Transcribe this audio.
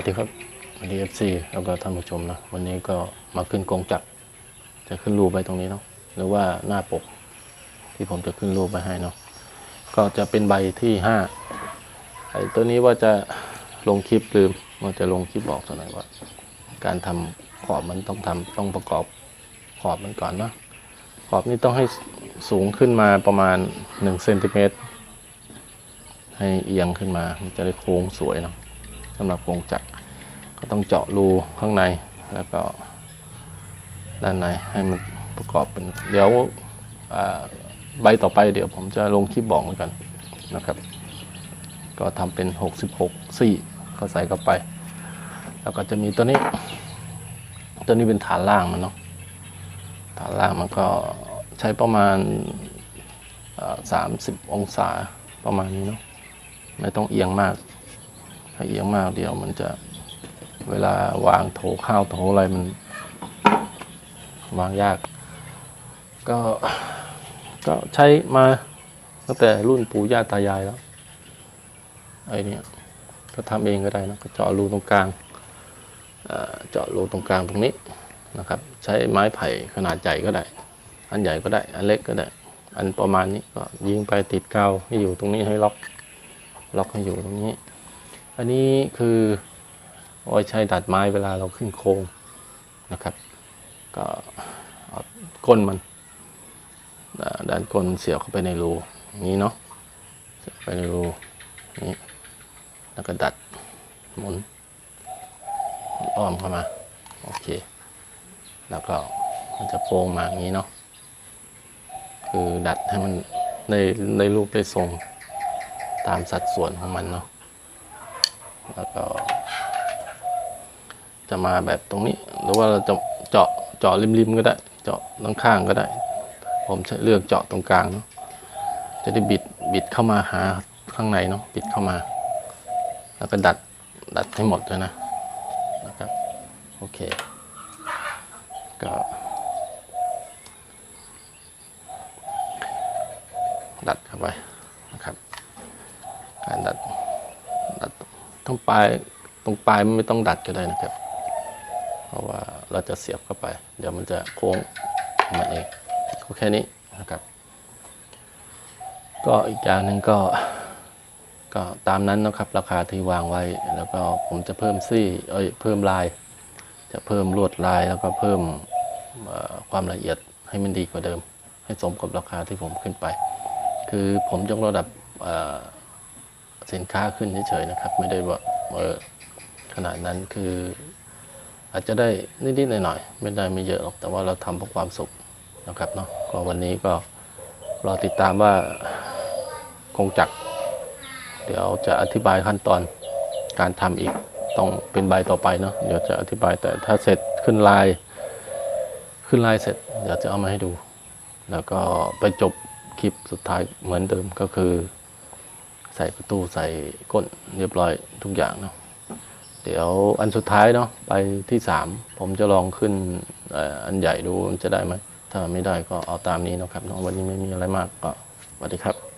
วัสดีครับสวัสดีเอฟซีแล้วก็ท่านผู้ชมนะ วันนี้ก็มาขึ้นกงจักรจะขึ้นรูปไปตรงนี้เนาะหรือว่าหน้าปก ที่ผมจะขึ้นรูปไปให้เนาะก็จะเป็นใบที่ห้าไอ้ตัวนี้ว่าจะลงคลิปลืมว่าจะลงคลิปบอกสักหน่อยว่า การทำขอบมันต้องทำต้องประกอบขอบมันก่อนเนาะขอบนี้ต้องให้สูงขึ้นมาประมาณ1เซนติเมตรให้เอียงขึ้นมามันจะได้โค้งสวยเนาะ สำหรับกรงจักรก็ต้องเจาะรูข้างในแล้วก็ด้านในให้มันประกอบเป็นเดี๋ยวใบต่อไปเดี๋ยวผมจะลงคลิปบอกเหมือนกันนะครับ ก็ทำเป็น 66ซี่ก็ใส่เข้าไป แล้วก็จะมีตัวนี้ ตัวนี้เป็นฐานล่างมันเนาะฐานล่างมันก็ใช้ประมาณสามสิบองศาประมาณนี้เนาะไม่ต้องเอียงมาก ถ้าเอียงมากเดียวมันจะเวลาวางโถข้าวโถอะไรมัน วางยาก ก็ก็ใช้มาตั้งแต่รุ่นปู่ย่าตายายแล้วไอ้เนี่ยก็ทำเองก็ได้นะก็เจาะรูตรงกลางเอ่อเจาะรูตรงกลางตรงนี้นะครับ ใช้ไม้ไผ่ขนาดใหญ่ก็ได้ อันใหญ่ก็ได้ อันเล็กก็ได้ อันประมาณนี้ก็ยิงไปติดกาวให้อยู่ตรงนี้ให้ล็อก ล็อกให้อยู่ตรงนี้ อันนี้คืออาไว้ใช้ดัดไม้เวลาเราขึ้นโครงนะครับ ก็ก้นมันด้านก้นเสียบเข้าไปในรูนี้เนาะเสียบไปในรูนี้แล้วก็ดัดหมุนอ้อมเข้ามา โอเค แล้วก็มันจะโค้งมาอย่างนี้เนาะคือดัดให้มันในในรูปได้ทรงตามสัดส่วนของมันเนาะ แล้วก็ จะมาแบบตรงนี้ หรือว่าเราจะเจาะเจาะริมๆก็ได้ เจาะด้านข้างก็ได้ ผมจะเลือกเจาะตรงกลางเนาะจะได้บิดบิดเข้ามาหาข้างในเนาะบิดเข้ามา แล้วก็ดัดดัดให้หมดเลยนะนะครับโอเค ก็ดัดเข้าไปนะครับ การดัด ดตรงปลายตรงปลายมันไม่ต้องดัดก็ได้นะครับ เพราะว่าเราจะเสียบเข้าไป เดี๋ยวมันจะโค้งของมันเองก็แค่นี้นะครับ ก็อีกอย่างหนึ่งก็ก็ตามนั้นนะครับราคาที่วางไว้ แล้วก็ผมจะเพิ่มซี่เอ้ยเพิ่มลาย จะเพิ่มลวดลายแล้วก็เพิ่มความละเอียดให้มันดีกว่าเดิม ให้สมกับราคาที่ผมขึ้นไป คือผมยกระดับ สินค้าขึ้นเฉยๆนะครับ ไม่ได้ว่าเออขนาดนั้นคือ อาจจะได้นิดๆหน่อยๆไม่ได้ไม่เยอะหรอกแต่ว่าเราทำเพื่อความสุขนะครับเนาะก็วันนี้ก็รอติดตามว่าคงจัก เดี๋ยวจะอธิบายขั้นตอนการทำอีกต้องเป็นใบต่อไปเนาะเดี๋ยวจะอธิบายแต่ถ้าเสร็จขึ้นลาย ขึ้นลายเสร็จ เดี๋ยวจะเอามาให้ดู แล้วก็ไปจบคลิปสุดท้ายเหมือนเดิมก็คือ ใส่ประตูใส่ก้นเรียบร้อยทุกอย่างเนาะเดี๋ยวอันสุดท้ายเนาะไปที่สามผมจะลองขึ้นอ,อันใหญ่ดูจะได้ไหมถ้าไม่ได้ก็เอาตามนี้เนาะครับเนาะวันนี้ไม่มีอะไรมากก็สวัสดีครับ